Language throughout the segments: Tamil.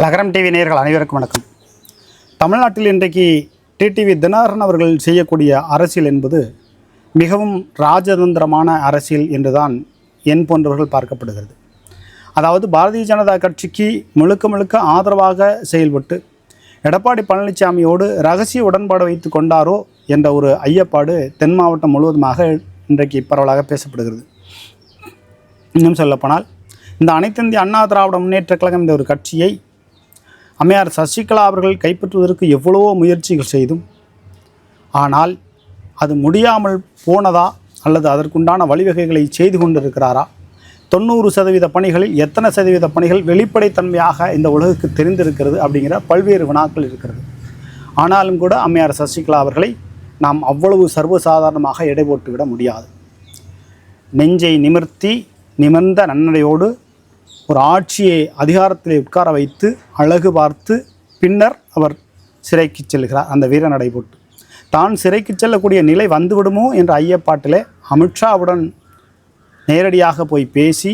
லகரம் டிவி நேயர்கள் அனைவருக்கும் வணக்கம். தமிழ்நாட்டில் இன்றைக்கு டிடிவி தினகரன் அவர்கள் செய்யக்கூடிய அரசியல் என்பது மிகவும் ராஜதந்திரமான அரசியல் என்றுதான் என் போன்றவர்கள் பார்க்கப்படுகிறது. அதாவது பாரதிய ஜனதா கட்சிக்கு முழுக்க முழுக்க ஆதரவாக செயல்பட்டு எடப்பாடி பழனிசாமியோடு ரகசிய உடன்பாடு வைத்து கொண்டாரோ என்ற ஒரு ஐயப்பாடு தென் மாவட்டம் முழுவதுமாக இன்றைக்கு பரவலாக பேசப்படுகிறது. இன்னும் சொல்லப்போனால் இந்த அனைத்திந்திய அண்ணா திராவிட முன்னேற்றக் கழகம் இந்த ஒரு கட்சியை அம்மையார் சசிகலா அவர்கள் கைப்பற்றுவதற்கு எவ்வளவோ முயற்சிகள் செய்தும் ஆனால் அது முடியாமல் போனதா அல்லது அதற்குண்டான வழிவகைகளை செய்து கொண்டிருக்கிறாரா? தொண்ணூறு சதவீத பணிகளில் எத்தனை சதவீத பணிகள் வெளிப்படைத்தன்மையாக இந்த உலகுக்கு தெரிந்திருக்கிறது அப்படிங்கிற பல்வேறு வினாக்கள் இருக்கிறது. ஆனாலும் கூட அம்மையார் சசிகலா அவர்களை நாம் அவ்வளவு சர்வசாதாரணமாக எடை போட்டுவிட முடியாது. நெஞ்சை நிமிர்த்தி நிமிர்ந்த நன்னடையோடு ஒரு ஆட்சியை அதிகாரத்திலே உட்கார வைத்து அழகு பார்த்து பின்னர் அவர் சிறைக்கு செல்கிறார். அந்த வீர நடைபோட்டு. தான் சிறைக்கு செல்லக்கூடிய நிலை வந்துவிடுமோ என்ற ஐயப்பாட்டிலே அமித்ஷாவுடன் நேரடியாக போய் பேசி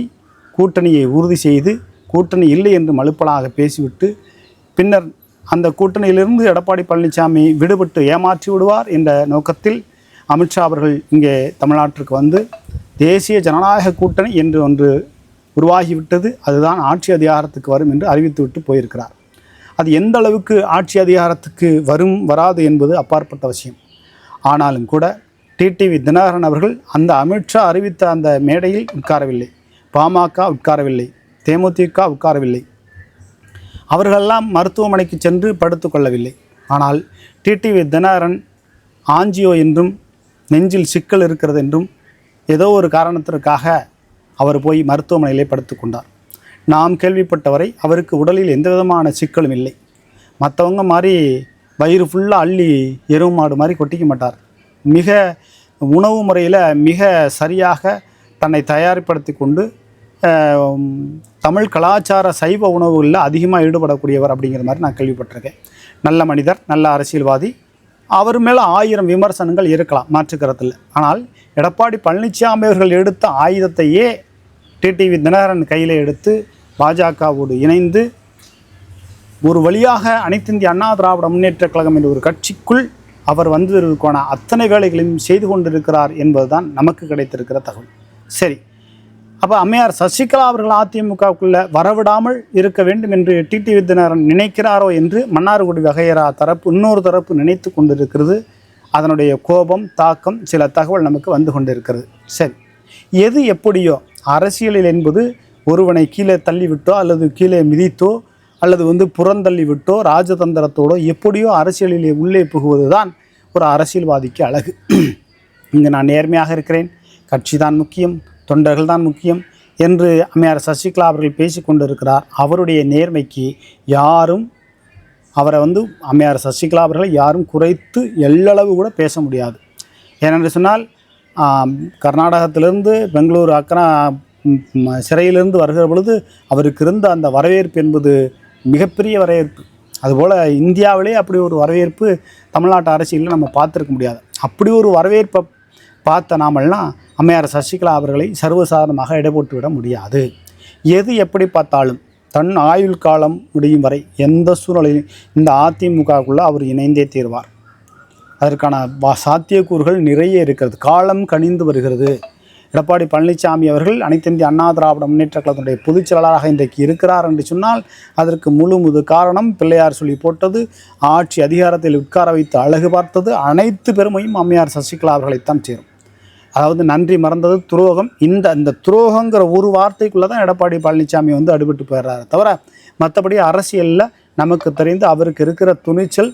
கூட்டணியை உறுதி செய்து கூட்டணி இல்லை என்று மலுப்பலாக பேசிவிட்டு பின்னர் அந்த கூட்டணியிலிருந்து எடப்பாடி பழனிசாமி விடுபட்டு ஏமாற்றி விடுவார் என்ற நோக்கத்தில் அமித்ஷா அவர்கள் இங்கே தமிழ்நாட்டிற்கு வந்து தேசிய ஜனநாயக கூட்டணி என்று ஒன்று உருவாகிவிட்டது. அதுதான் ஆட்சி அதிகாரத்துக்கு வரும் என்று அறிவித்துவிட்டு போயிருக்கிறார். அது எந்த அளவுக்கு ஆட்சி அதிகாரத்துக்கு வரும் வராது என்பது அப்பாற்பட்ட விஷயம். ஆனாலும் கூட டிடிவி தினகரன் அவர்கள் அந்த அமித்ஷா அறிவித்த அந்த மேடையில் உட்காரவில்லை. பாமக உட்காரவில்லை. தேமுதிக உட்காரவில்லை. அவர்களெல்லாம் மருத்துவமனைக்கு சென்று படுத்துக்கொள்ளவில்லை ஆனால் டிடிவி தினகரன் ஆஞ்சியோ என்றும் நெஞ்சில் சிக்கல் இருக்கிறது என்றும் ஏதோ ஒரு காரணத்திற்காக அவர் போய் மருத்துவமனையிலே படுத்துக் கொண்டார். நாம் கேள்விப்பட்டவரை அவருக்கு உடலில் எந்த விதமான சிக்கலும் இல்லை. மற்றவங்க மாதிரி வயிறு ஃபுல்லாக அள்ளி எருவு மாடு மாதிரி கொட்டிக்க மாட்டார். மிக உணவு முறையில் மிக சரியாக தன்னை தயார்படுத்தி கொண்டு தமிழ் கலாச்சார சைவ உணவுகளில் அதிகமாக ஈடுபடக்கூடியவர் அப்படிங்கிற மாதிரி நான் கேள்விப்பட்டிருக்கேன். நல்ல மனிதர் நல்ல அரசியல்வாதி. அவர் மேலே ஆயிரம் விமர்சனங்கள் இருக்கலாம் மாற்றுக்கருத்தில். ஆனால் எடப்பாடி பழனிசாமி அவர்கள் எடுத்த ஆயுதத்தையே டிடிவி தினகரன் கையில் எடுத்து பாஜகவோடு இணைந்து ஒரு வழியாக அனைத்திந்திய அண்ணா திராவிட முன்னேற்றக் கழகம் என்ற ஒரு கட்சிக்குள் அவர் வந்ததற்கான அத்தனை வேலைகளையும் செய்து கொண்டிருக்கிறார் என்பதுதான் நமக்கு கிடைத்திருக்கிற தகவல். சரி. அப்போ அம்மையார் சசிகலா அவர்கள் அதிமுகவுக்குள்ளே வரவிடாமல் இருக்க வேண்டும் என்று டிடி தினகரன் நினைக்கிறாரோ என்று மன்னார்குடி வகையரா தரப்பு இன்னொரு தரப்பு நினைத்து கொண்டிருக்கிறது. அதனுடைய கோபம் தாக்கம் சில தகவல் நமக்கு வந்து கொண்டிருக்கிறது. சரி. எது எப்படியோ அரசியலில் என்பது ஒருவனை கீழே தள்ளிவிட்டோ அல்லது கீழே மிதித்தோ அல்லது வந்து புறந்தள்ளி விட்டோ ராஜதந்திரத்தோடோ எப்படியோ அரசியலிலே உள்ளே புகுவது தான் ஒரு அரசியல்வாதிக்கு அழகு. இங்கே நான் நேர்மையாக இருக்கிறேன். கட்சி தான் முக்கியம் தொண்டர்கள் தான் முக்கியம் என்று அம்மையார் சசிகலா அவர்கள் பேசி கொண்டிருக்கிறார். அவருடைய நேர்மைக்கு யாரும் அவரை வந்து அம்மையார் சசிகலா அவர்களை யாரும் குறைத்து எள்ளளவு கூட பேச முடியாது. ஏனென்று சொன்னால் கர்நாடகத்திலிருந்து பெங்களூர் அக்கனா சிறையிலிருந்து வருகிற பொழுது அவருக்கு இருந்த அந்த வரவேற்பு என்பது மிகப்பெரிய வரவேற்பு. அதுபோல் இந்தியாவிலே அப்படி ஒரு வரவேற்பு தமிழ்நாட்டு அரசியலில் நம்ம பார்த்துருக்க முடியாது. அப்படி ஒரு வரவேற்பை பார்த்த நாமெல்லாம் அம்மையார் சசிகலா அவர்களை சர்வசாதாரணமாக இடைபோட்டு விட முடியாது. எது எப்படி பார்த்தாலும் தன் ஆயுள் காலம் முடியும் வரை எந்த சூழலையும் இந்த அதிமுகவுக்குள்ளே அவர் இணைந்தே தீர்வார். அதற்கான வா- சாத்தியக்கூறுகள் நிறைய இருக்கிறது. காலம் கனிந்து வருகிறது. எடப்பாடி பழனிசாமி அவர்கள் அனைத்திந்திய அண்ணா திராவிட முன்னேற்ற கழகத்தினுடைய பொதுச் செயலாளராக இன்றைக்கு இருக்கிறார் என்று சொன்னால் அதற்கு முழு முது காரணம் பிள்ளையார் சொல்லி போட்டது ஆட்சி அதிகாரத்தில் உட்கார வைத்து அழகு பார்த்தது அனைத்து பெருமையும் அம்மையார் சசிகலா அவர்களைத்தான் சேரும். அதாவது நன்றி மறந்தது துரோகம். இந்த இந்த துரோகங்கிற ஒரு வார்த்தைக்குள்ளே தான் எடப்பாடி பழனிசாமி வந்து அடிபட்டு போயிடுறாரு தவிர மற்றபடி அரசியலில் நமக்கு தெரிந்து அவருக்கு இருக்கிற துணிச்சல்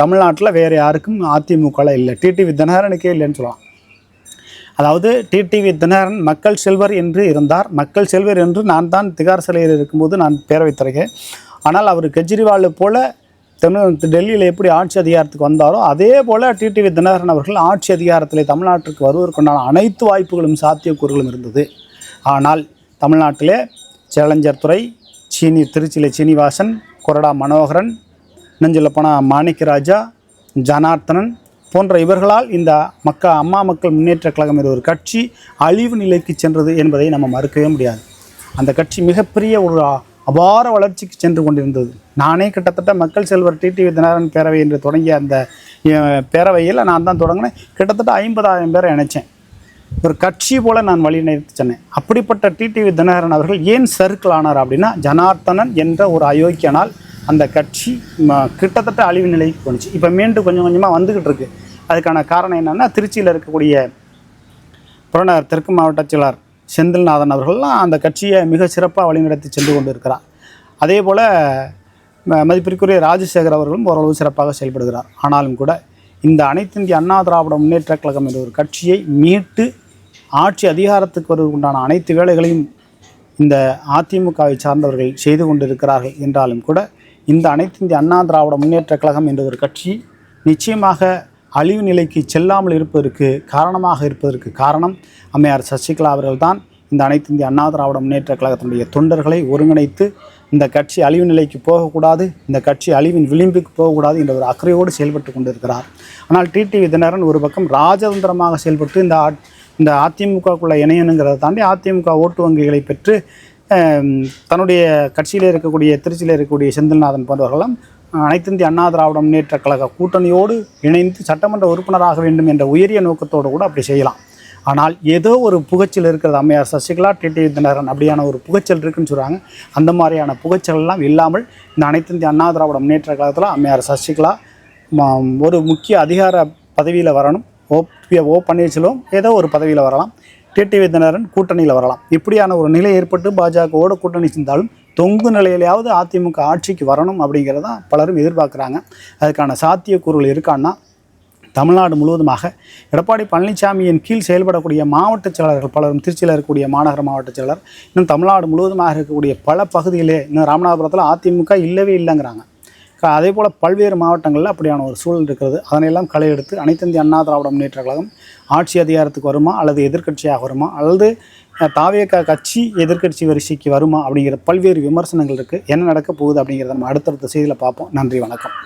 தமிழ்நாட்டில் வேறு யாருக்கும் அதிமுகவில் இல்லை. டிடிவி தினகரனுக்கே இல்லைன்னு சொல்லலாம் அதாவது டிடிவி தினகரன் மக்கள் செல்வர் என்று இருந்தார். மக்கள் செல்வர் என்று நான் தான் திகார் சிலையில் இருக்கும்போது நான் பேரவைத் தருகிறேன் ஆனால் அவர் கெஜ்ரிவாலை போல தமிழ் டெல்லியில் எப்படி ஆட்சி அதிகாரத்துக்கு வந்தாரோ அதே போல் டிடிவி தினகரன் அவர்கள் ஆட்சி அதிகாரத்தில் தமிழ்நாட்டிற்கு வருவதற்குண்டான அனைத்து வாய்ப்புகளும் சாத்தியக்கூறுகளும் இருந்தது. ஆனால் தமிழ்நாட்டிலே சேலஞ்சர் துறை சீனி திருச்சியில் சீனிவாசன் கொரடா மனோகரன் நெஞ்சில் போனால் மாணிக்கராஜா ஜனார்த்தனன் போன்ற இவர்களால் இந்த மக்க அம்மா மக்கள் முன்னேற்ற கழகம் என்ற ஒரு கட்சி அழிவு நிலைக்கு சென்றது என்பதை நம்ம மறுக்கவே முடியாது. அந்த கட்சி மிகப்பெரிய ஒரு அபார வளர்ச்சிக்கு சென்று கொண்டிருந்தது. நானே கிட்டத்தட்ட மக்கள் செல்வர் டிடிவி தினகரன் பேரவை என்று தொடங்கிய அந்த பேரவையில் நான் தான் தொடங்கினேன். கிட்டத்தட்ட ஐம்பதாயிரம் பேரை இணைச்சேன். ஒரு கட்சி போல நான் வழிநடத்தி சொன்னேன். அப்படிப்பட்ட டிடிவி தினகரன் அவர்கள் ஏன் சர்க்கிள் ஆனார் அப்படின்னா ஜனார்த்தனன் என்ற ஒரு அயோக்கியனால் அந்த கட்சி ம, கிட்டத்தட்ட அழிவு நிலைக்கு போணுச்சு. இப்போ மீண்டும் கொஞ்சம் கொஞ்சமாக வந்துக்கிட்டு இருக்கு. அதுக்கான காரணம் என்னென்னா திருச்சியில் இருக்கக்கூடிய புறநகர் தெற்கு மாவட்ட செயலாளர் செந்தில்நாதன் அவர்கள்லாம் அந்த கட்சியை மிக சிறப்பாக வழிநடத்தி சென்று கொண்டு இருக்கிறார் அதே போல் மதிப்பிற்குரிய ராஜசேகர் அவர்களும் ஓரளவு சிறப்பாக செயல்படுகிறார். ஆனாலும் கூட இந்த அனைத்து இந்திய அண்ணா திராவிட முன்னேற்ற கழகம் என்ற ஒரு கட்சியை மீட்டு ஆட்சி அதிகாரத்துக்கு வருவதற்குண்டான அனைத்து வேலைகளையும் இந்த அதிமுகவை சார்ந்தவர்கள் செய்து கொண்டிருக்கிறார்கள் என்றாலும் கூட இந்த அனைத்து இந்திய அண்ணா திராவிட முன்னேற்ற கழகம் என்ற ஒரு கட்சி நிச்சயமாக அழிவு நிலைக்கு செல்லாமல் இருப்பதற்கு காரணமாக இருப்பதற்கு காரணம் அம்மையார் சசிகலா அவர்கள்தான். இந்த அனைத்து இந்திய அண்ணா திராவிட முன்னேற்ற கழகத்தினுடைய தொண்டர்களை ஒருங்கிணைத்து இந்த கட்சி அழிவு நிலைக்கு போகக்கூடாது இந்த கட்சி அழிவின் விளிம்புக்கு போகக்கூடாது என்ற ஒரு அக்கறையோடு செயல்பட்டு கொண்டிருக்கிறார். ஆனால் டிடிவி தினகரன் ஒரு பக்கம் ராஜதந்திரமாக செயல்பட்டு இந்த இந்த அதிமுகக்குள்ள இணையணுங்கிறத தாண்டி அதிமுக ஓட்டு வங்கிகளை பெற்று தன்னுடைய கட்சியில் இருக்கக்கூடிய திருச்சியில் இருக்கக்கூடிய செந்தில்நாதன் போன்றவர்களும் அனைத்து இந்திய அண்ணா திராவிட முன்னேற்ற கழக கூட்டணியோடு இணைந்து சட்டமன்ற உறுப்பினராக வேண்டும் என்ற உயரிய நோக்கத்தோடு கூட அப்படி செய்யலாம். ஆனால் ஏதோ ஒரு புகைச்சல் இருக்கிறது. அம்மையார் சசிகலா டிடிவி தினகரன் அப்படியான ஒரு புகைச்சல் இருக்குன்னு சொல்கிறாங்க அந்த மாதிரியான புகைச்சலெல்லாம் இல்லாமல் இந்த அனைத்து இந்திய அண்ணா திராவிட முன்னேற்ற கழகத்தில் அம்மையார் சசிகலா ஒரு முக்கிய அதிகார பதவியில் வரணும். ஓ ஓ பன்னீர்செல்வம் ஏதோ ஒரு பதவியில் வரலாம். டிடிவி தினகரன் கூட்டணியில் வரலாம். இப்படியான ஒரு நிலை ஏற்பட்டு பாஜகவோட கூட்டணி சேர்ந்தாலும் தொங்கு நிலையிலையாவது அதிமுக ஆட்சிக்கு வரணும் அப்படிங்கிறத பலரும் எதிர்பார்க்குறாங்க. அதுக்கான சாத்தியக்கூறுகள் இருக்கான்னா தமிழ்நாடு முழுவதுமாக எடப்பாடி பழனிசாமியின் கீழ் செயல்படக்கூடிய மாவட்ட செயலாளர்கள் பலரும் திருச்சியில் இருக்கக்கூடிய மாநகர மாவட்ட செயலர் இன்னும் தமிழ்நாடு முழுவதுமாக இருக்கக்கூடிய பல பகுதியிலே இன்னும் ராமநாதபுரத்தில் அதிமுக இல்லவே இல்லைங்கிறாங்க. அதே போல் பல்வேறு மாவட்டங்களில் அப்படியான ஒரு சூழல் இருக்கிறது. அதனையெல்லாம் களை எடுத்து அனைத்து அண்ணா திராவிட முன்னேற்ற கழகம் ஆட்சி அதிகாரத்துக்கு வருமா அல்லது எதிர்க்கட்சியாக வருமா அல்லது தாவியக்கா கட்சி எதிர்க்கட்சி வரிசைக்கு வருமா அப்படிங்கிற பல்வேறு விமர்சனங்கள் இருக்குது என்ன நடக்க போகுது அப்படிங்கிறத நம்ம அடுத்தடுத்த செய்தியில் பார்ப்போம். நன்றி வணக்கம்.